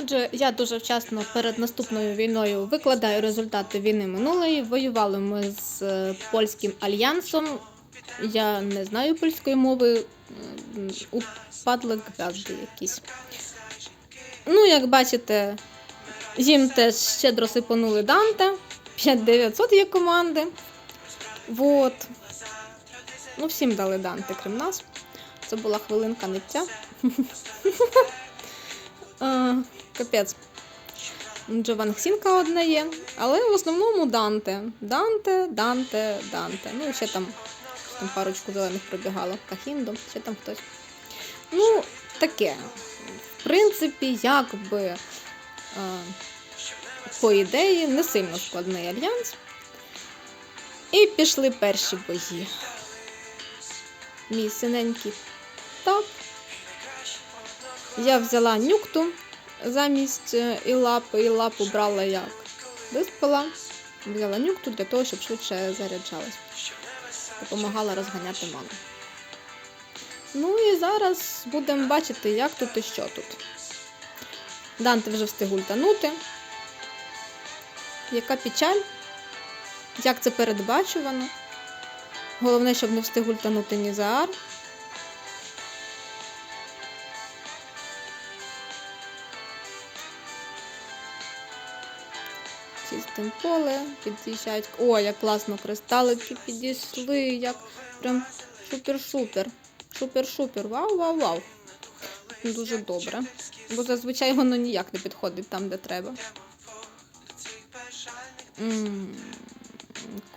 Отже, я дуже вчасно перед наступною війною викладаю результати війни минулої. Воювали ми з е, польським альянсом. Я не знаю польської мови. Упадли гвязди якісь. Ну, як бачите, їм теж щедро сипанули Данте. 5900 є команди. Вот. Ну, всім дали Данте, крім нас. Це була хвилинка ниття. Капець. Джованксінка одна є, але в основному Данте. Данте, Данте, Данте. Ну, ще там, ще там парочку зелених пробігало. Кахіндо, ще там хтось. Ну, таке. В принципі, якби е, по ідеї, не сильно складний альянс. І пішли перші бої. Мій синенький тап. Я взяла нюкту замість е, ілапи. Ілапу брала як виспала. Взяла нюкту для того, щоб швидше заряджалась. Допомагала розганяти ману. Ну і зараз будемо бачити, як тут і що тут. Данте вже встиг ультанути. Яка печаль? Як це передбачувано? Головне, щоб не встиг ультанути Нізаар. Чистим поле, під'їжджають. О, як класно кристалики підійшли, як прям супер-шупер. Супер-шупер. Вау-вау-вау. Дуже добре. Бо зазвичай воно ніяк не підходить там, де треба. М,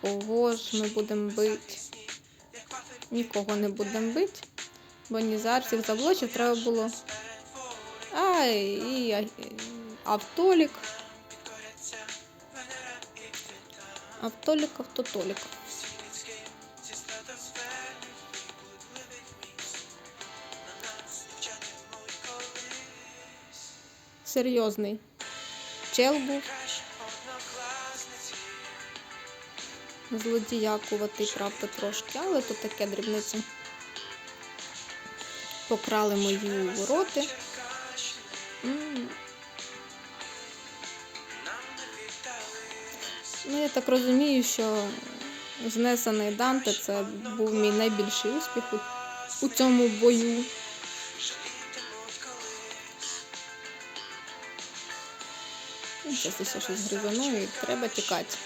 Кого ж ми будемо бити? Нікого не будемо бити, бо Нізар всіх заблочив, треба було. Ай, і а- автолік. Автолік, автотолік. Серйозний чел був. Злодіякуватий, правда, трошки, але то таке дрібниці. Покрали мої вороти. М. Ну, я так розумію, що знесений Данте це був мій найбільший успіх у, цьому бою. Ну, Зараз ще щось гризану і треба тікати.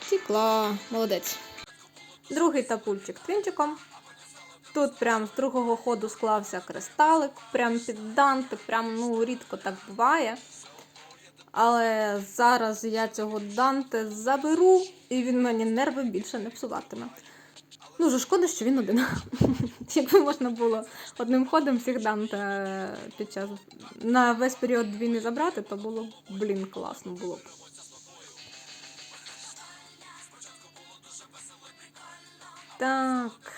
Втікла. Молодець. Другий тапульчик твінчиком. Тут прям з другого ходу склався кристалик, прям під Данте, прям ну рідко так буває. Але зараз я цього Данте заберу, і він мені нерви більше не псуватиме. Дуже шкода, що він один. Якби можна було одним ходом всіх Данте е, під час на весь період війни забрати, то було блін, класно було б. Так.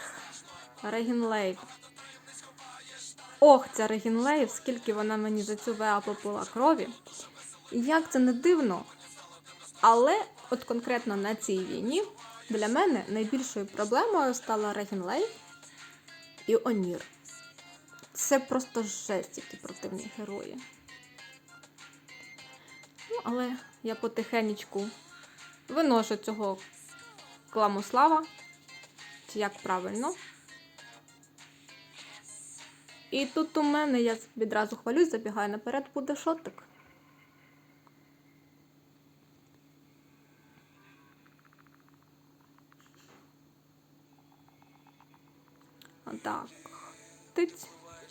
Регінлейв. Ох, ця Регінлейв, скільки вона мені за цю ВА попила крові. Як це не дивно. Але от конкретно на цій війні для мене найбільшою проблемою стала Регінлейв і Онір. Це просто жесть, які противні герої. Ну, але я потихенечку виношу цього кламослава, чи як правильно. І тут у мене, я відразу хвалюсь, забігаю наперед, буде шотик. Отак. Тиць.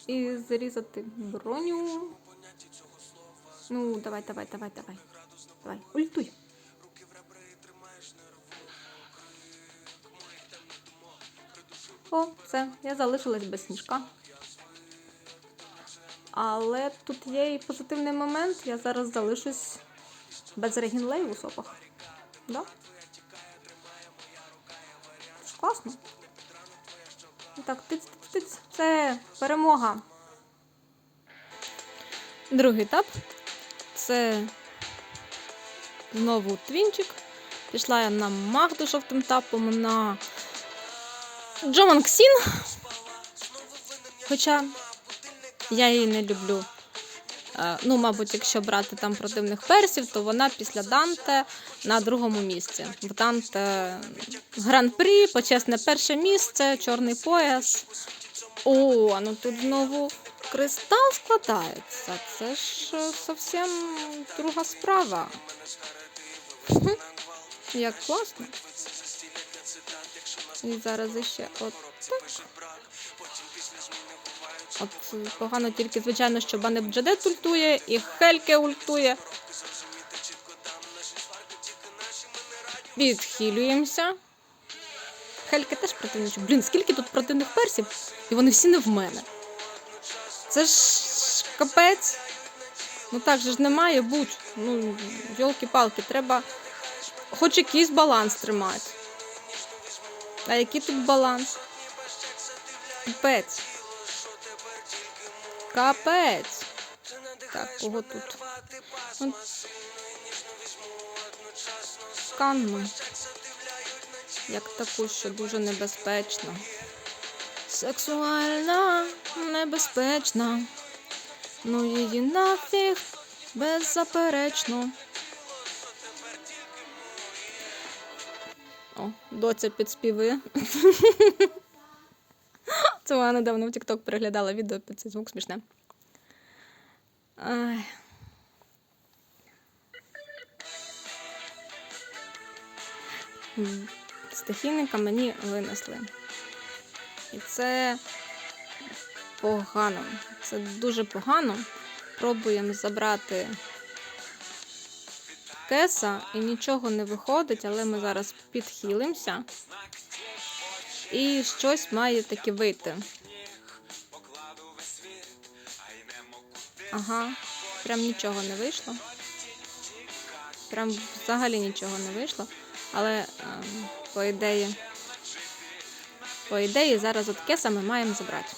І зарізати броню. Ну, давай, давай, давай, давай. Давай, ультуй. О, все, я залишилась без сніжка. Але тут є і позитивний момент. Я зараз залишусь без регінлей у сопах. Да? Це ж класно. Так, тиць, тиць, тиць. Це перемога. Другий етап. Це знову твінчик. Пішла я на Магду жовтим тапом на Джоман Ксін. Хоча я її не люблю Е, Ну, мабуть, якщо брати там противних персів, то вона після Данте на другому місці. В Данте гран-прі, почесне перше місце, чорний пояс. О, ну тут знову кристал складається. Це ж е, зовсім друга справа. Як класно. І зараз іще от так. От е, погано тільки, звичайно, що Банеп Джедет ультує і Хельке ультує. Відхилюємося. Хельке теж противничок. Блін, скільки тут противних персів, і вони всі не в мене. Це ж капець. Ну так же ж не має бути. Ну, йолки-палки, треба хоч якийсь баланс тримати. А який тут баланс? Капець. Капець. Так, кого тут? От. Як таку, що дуже небезпечна. Сексуальна, небезпечна. Ну її нафіг беззаперечно. О, доця підспівує. Це вона недавно в TikTok переглядала відео під цей звук смішне. Ай. М, Стихійника мені винесли. І це погано. Це дуже погано. Пробуємо забрати кеса і нічого не виходить, але ми зараз підхилимося. І щось має таки вийти. Ага, прям нічого не вийшло. Прям взагалі нічого не вийшло. Але ем, по ідеї, по ідеї, зараз от кеса ми маємо забрати.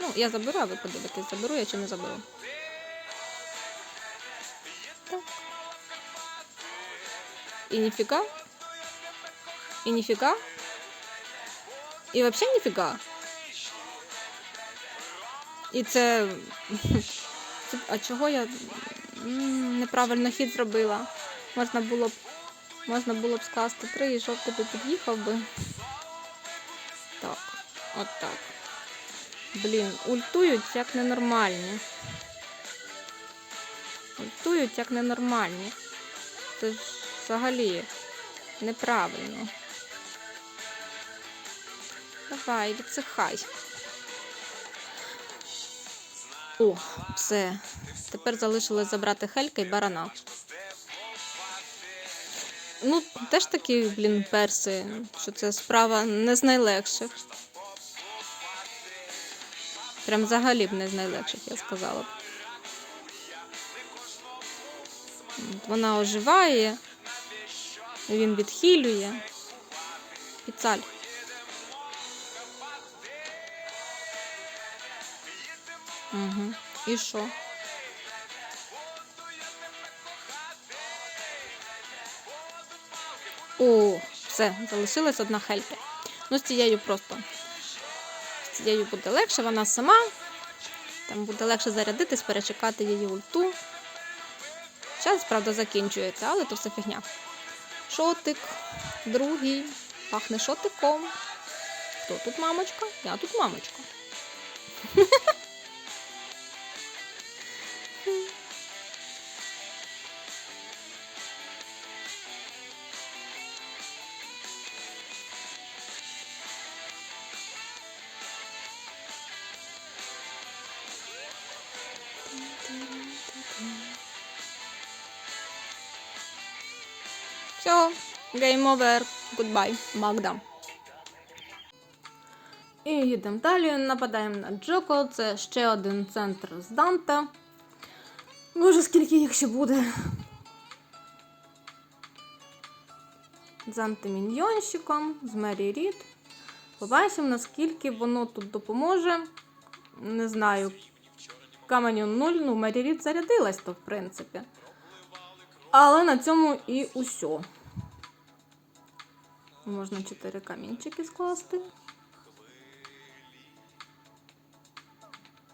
Ну, я заберу, а ви подивитесь, заберу я чи не заберу. Так. І ніфіга. І ніфіга. І взагалі ніфіга. І це- А чого я неправильно хід зробила? Можна було б. Можна було б скласти три і жовтий би під'їхав би. Так, от так. Блін, ультують як ненормальні. Ультують як ненормальні. Це ж взагалі неправильно. Давай, відсихай. О, все. Тепер залишилось забрати Хелька і барана. Ну, теж такі, блін, перси, що це справа не з найлегших. Прям взагалі б не з найлегших, я сказала б. Вона оживає, він відхилює. Піцаль. Угу. І що? О, все, залишилась одна хелька. Ну, з цією просто. З цією буде легше, вона сама. Там буде легше зарядитись, перечекати її ульту. Час, правда, закінчується, але то все фігня. Шотик, другий, пахне шотиком. Хто тут мамочка? Я тут мамочка. Все, game over. Goodbye, Магда. І їдемо далі. Нападаємо на Джоко. Це ще один центр з Данта. Боже, скільки їх ще буде. З антиміньйонщиком, з Мері Рід. Побачимо, наскільки воно тут допоможе. Не знаю. Каменю 0, ну, Мері Рід зарядилась то, в принципі. Але на цьому і усьо. Можна 4 камінчики скласти.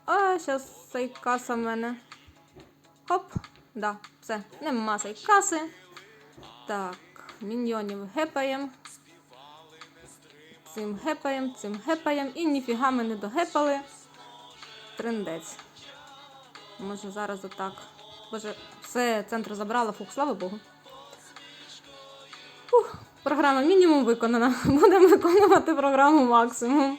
А, зараз цей каса в мене Хоп. Да, все. Нема цей каси. Так, міньйонів гепаємо. Цим гепаєм, цим гепаєм. І ніфіга ми не догепали. Трендець. Може зараз отак. Боже, все, центр забрала, фух, слава Богу. Програма мінімум виконана. Будемо виконувати програму максимум.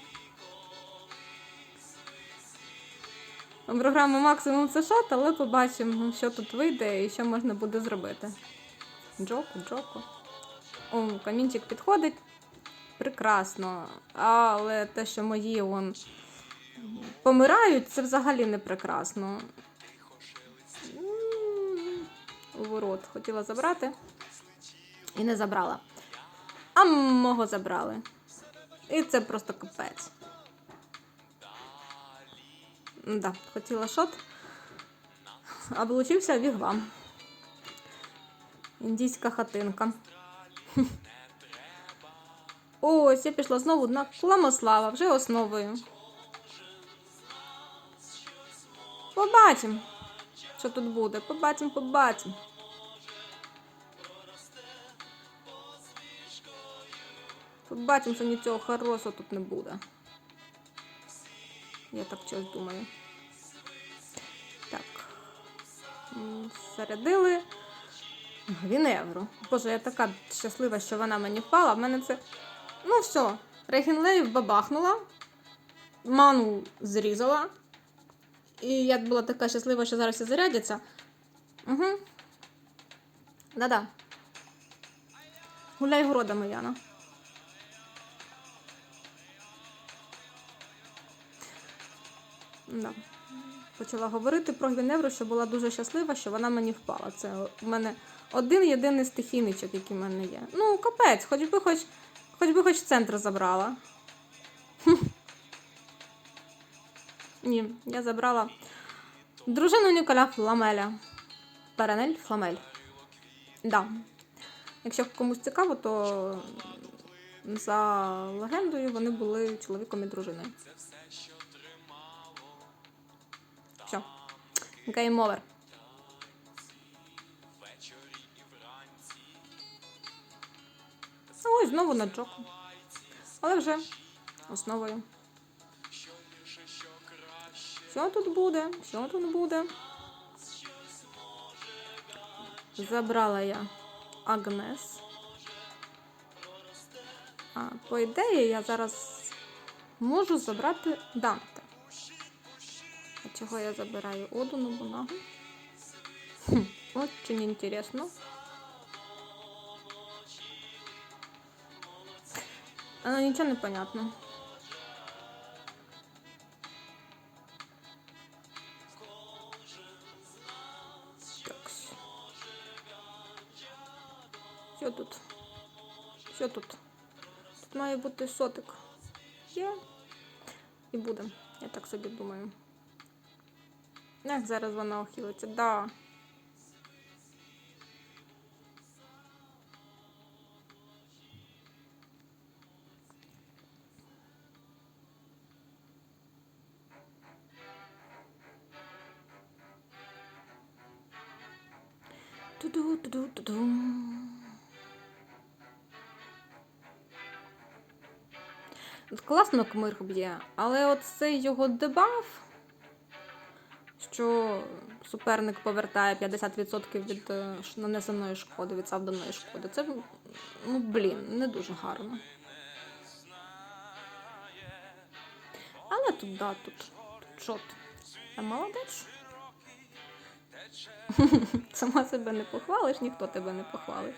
Програма максимум це але побачимо, що тут вийде і що можна буде зробити. Джоку, джоку. О, камінчик підходить. Прекрасно. Але те, що мої он помирають, це взагалі не прекрасно. У ворот хотіла забрати і не забрала. А мого забрали. І це просто капець. Да, хотіла шот, а получився вігвам. Індійська хатинка. Ось, я пішла знову на Кламослава, вже основою. Побачимо, що тут буде. Побачимо, побачимо. Побачимо, що нічого хорошого тут не буде. Я так щось думаю. Так. Зарядили. Гвіневру. Боже, я така щаслива, що вона мені впала. В мене це. Ну все, Регінлеїв бабахнула, ману зрізала. І я була така щаслива, що зараз все зарядяться. Угу. Да-да. Гуляй городами, Яна. Да. Почала говорити про Гвіневру, що була дуже щаслива, що вона мені впала. Це у мене один єдиний стихійничок, який в мене є. Ну, капець, хоч би хоч, хоч би хоч центр забрала. Ні, я забрала дружину Ніколя Фламеля. Перенель Фламель. Да. Якщо комусь цікаво, то за легендою вони були чоловіком і дружиною. Гейм овер. Ось знову на джоку. Але вже основою. Що тут буде? Що тут буде? Забрала я Агнес. А, по ідеї, я зараз можу забрати Данте. Чого я забираю Оду на бумагу? Хм, очень интересно. А, нічого не понятно. Що тут? Що тут? Тут має бути сотик. Є. І буде. Я так собі думаю. Як зараз вона охилиться? Да. Туду-туду-туду. Класно кмир б'є, але от його дебаф, що суперник повертає 50% від е, нанесеної шкоди, від завданої шкоди. Це, ну блін, не дуже гарно. Але тут, да, тут, тут шот. А молодець. Сама себе не похвалиш, ніхто тебе не похвалить.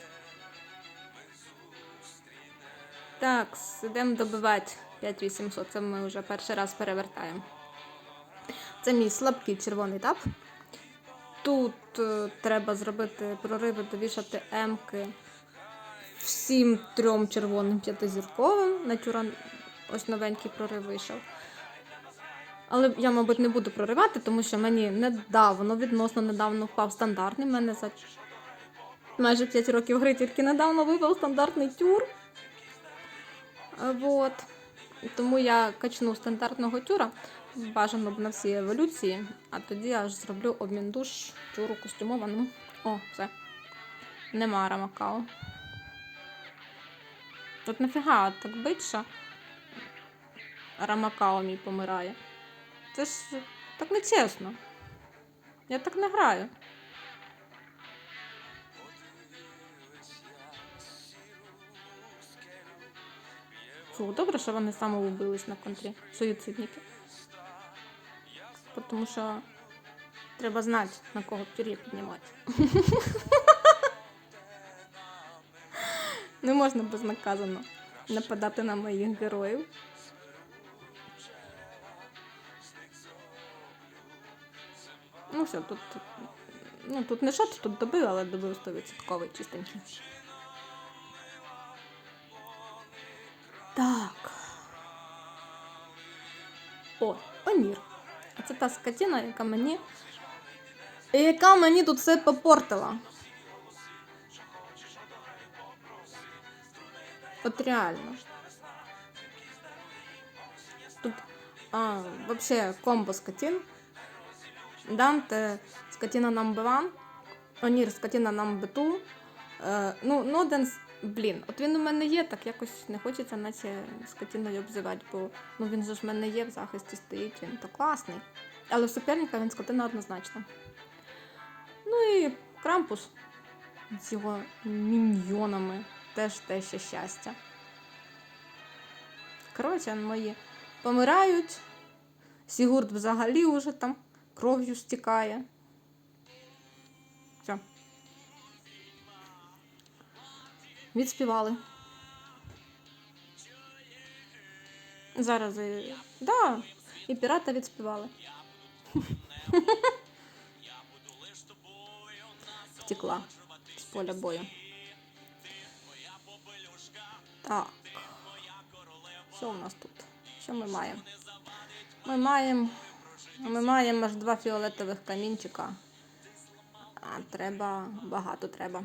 Так, ідемо добивати 5800. Це ми вже перший раз перевертаємо. Це мій слабкий червоний тап. Тут е, треба зробити прориви, довішати емки всім трьом червоним п'ятизірковим. На тюран ось новенький прорив вийшов. Але я, мабуть, не буду проривати, тому що мені недавно, відносно недавно впав стандартний. Мене за майже 5 років гри тільки недавно випав стандартний тюр. Е, Вот. Тому я качну стандартного тюра, бажано б на всі еволюції, а тоді я аж зроблю обмін душ тюру костюмованому. О, все. Нема рамакао. От нафіга так бить, що рамакао мій помирає. Це ж так нечесно. Я так не граю. Фу, добре, що вони самоубились на контрі. Суїцидники. Тому що треба знати, на кого пір'я піднімати. Не можна безнаказано нападати на моїх героїв. Ну все, тут. Ну, тут не шот, тут добив, але добив 100% чистенький. Та скотина, яка мені. Яка мені тут все попортила. От реально. Тут а, вообще комбо скотин. Данте скотина number one. Онір скотина number two. Е, ну, Ноденс, блін, от він у мене є, так якось не хочеться наче скотиною обзивати, бо ну, він же ж в мене є в захисті стоїть, він то класний. Але в суперника він скотина однозначно. Ну і Крампус з його міньйонами теж те ще щастя. Коротше, мої помирають. Сігурд взагалі уже там кров'ю стікає. Все. Відспівали. Зараз і... Да, і пірата відспівали. Втекла з поля бою. Так. Що у нас тут? Що ми маємо? Ми маємо. Ми маємо аж два фіолетових камінчика. А треба багато треба.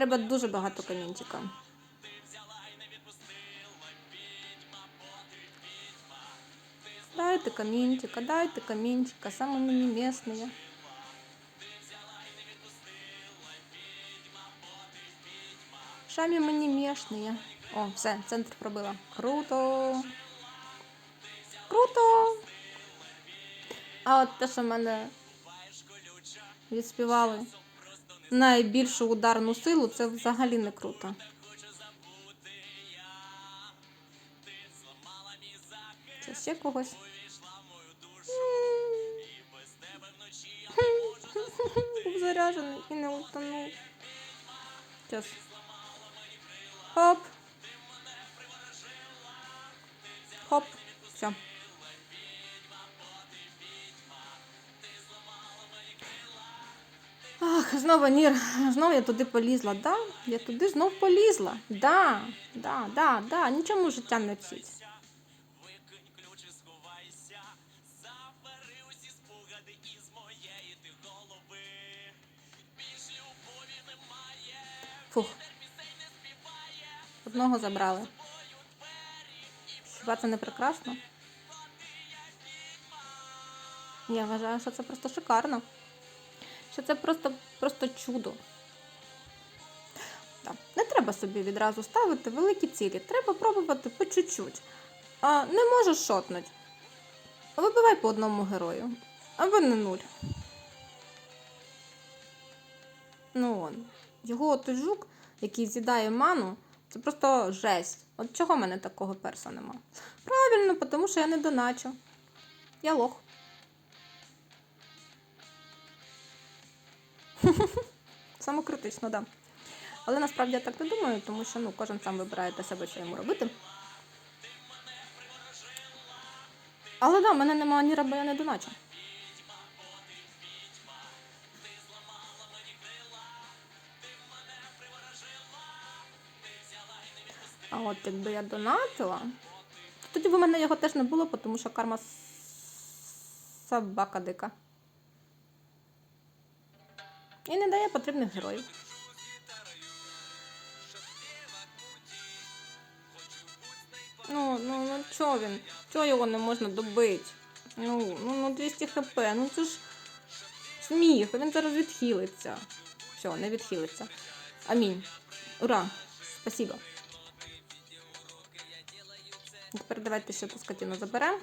Треба дуже багато камінчика. Дайте камінчика, дайте камінчика, саме мені місні. Самі мені мішні. О, все, центр пробила. Круто. Круто. А от те, що мене відспівали найбільшу ударну силу, це взагалі не круто. Це ще когось. Був заряджений і не утонув. Хоп. Хоп. Знову Нір, знову я туди полізла. Да, я туди знов полізла. Да, да, да, да, нічому життя не вчить. Фух. Одного забрали. Хіба це не прекрасно? Я вважаю, що це просто шикарно. Що це просто, просто чудо. Так. Не треба собі відразу ставити великі цілі. Треба пробувати по чуть-чуть. Не можеш шотнуть. Вибивай по одному герою. Або не нуль. Ну он. Його той жук, який з'їдає ману, це просто жесть. От чого в мене такого перса нема? Правильно, тому що я не доначу. Я лох. Самокритично, так. Да. Але насправді я так не думаю, тому що ну, кожен сам вибирає для себе, що йому робити. Але так, да, в мене немає ні раба, я не доначу. А от якби я донатила, то тоді б у мене його теж не було, тому що карма собака дика. Потрібних героїв. Ну, ну, ну чого він? Чого його не можна добити? Ну, ну, ну 200 хп, ну це ж сміх, він зараз відхилиться. Все, не відхилиться. Амінь. Ура! Спасибо. Тепер давайте ще ту скотину заберемо.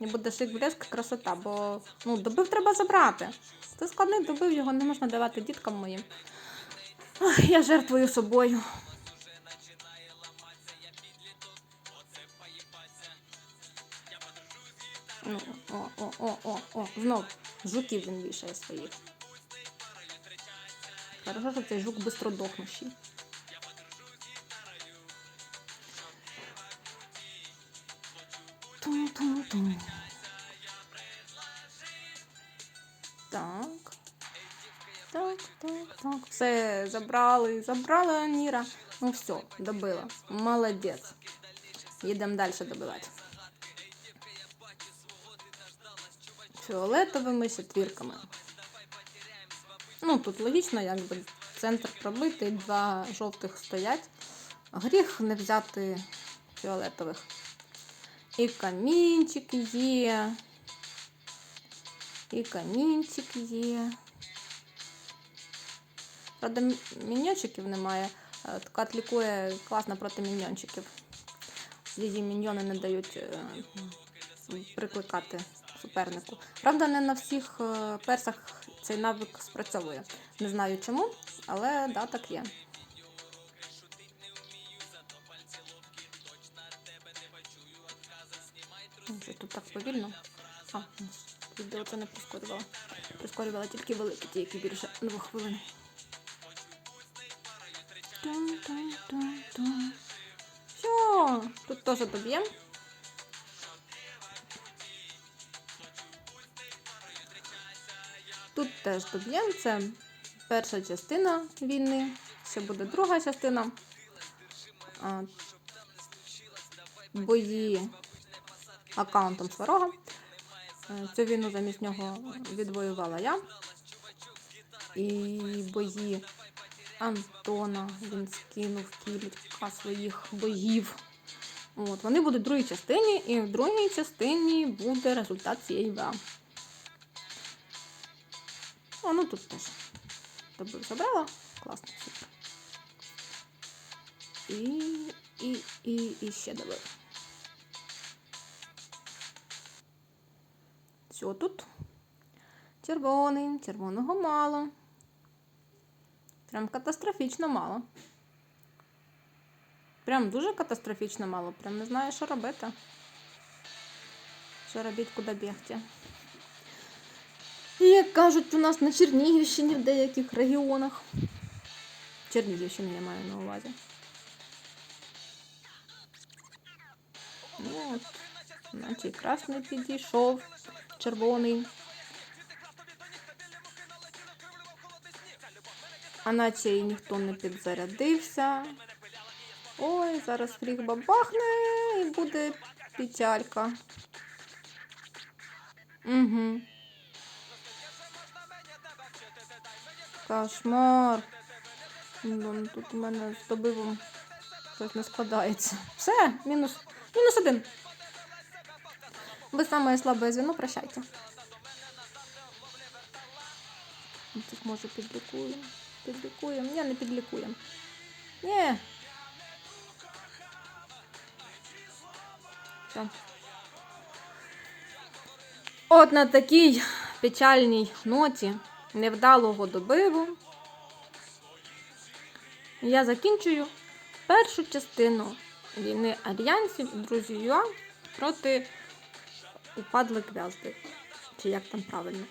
І буде шик блеск, красота, бо ну, добив треба забрати. Це складний добив, його не можна давати діткам моїм. Ах, я жертвую собою. Ну, о, о, о, о, о, знов жуків він вішає своїх. Хорошо, що цей жук бистродохнущий. Тум-тум-тум. Так. Так, так, так. Все, забрали, забрали Аніра. Ну все, добила. Молодець. Їдемо далі добивати. Фіолетовими четвірками. Ну, тут логічно, якби центр пробитий, два жовтих стоять. Гріх не взяти фіолетових. І камінчик є. І камінчик є. Правда, мі- міньйончиків немає. Е, Кат лікує класно проти міньйончиків. Її міньйони не дають е, прикликати супернику. Правда, не на всіх е, персах цей навик спрацьовує. Не знаю чому, але да, так є. Тут так повільно? А, відео це не прискорювало. Прискорювала тільки великі, ті, які більше двох хвилин. Все, тут теж доб'ємо. Тут теж доб'ємо. Це перша частина війни. Ще буде друга частина. Бої аккаунтом Сварога. Е, Цю війну замість нього відвоювала я. І бої Антона він скинув кілька своїх боїв. От, вони будуть в другій частині, і в другій частині буде результат цієї ВА. О, ну тут теж. Добив забрала. Класно, супер. І, і, і, і ще добив. Все тут. Червоний, червоного мало. Прям катастрофічно мало. Прям дуже катастрофічно мало. Прям не знаю, що робити. Що робити, куди бігти. І як кажуть, у нас на Чернігівщині в деяких регіонах. Чернігівщини я маю на увазі. Ну, от, і красний підійшов, червоний. А наче і ніхто не підзарядився. Ой, зараз фріг бабахне і буде печалька. Угу. Кошмар. Тут у мене з добивом щось не складається. Все, мінус. Мінус один. Ви саме слабе звіно, прощайте. Тут може підлікуємо. Підлікуємо. Ні, не підлікуємо. Ні. Все. От на такій печальній ноті невдалого добиву я закінчую першу частину війни альянсів друзі Юа проти упадлих гвязди. Чи як там правильно?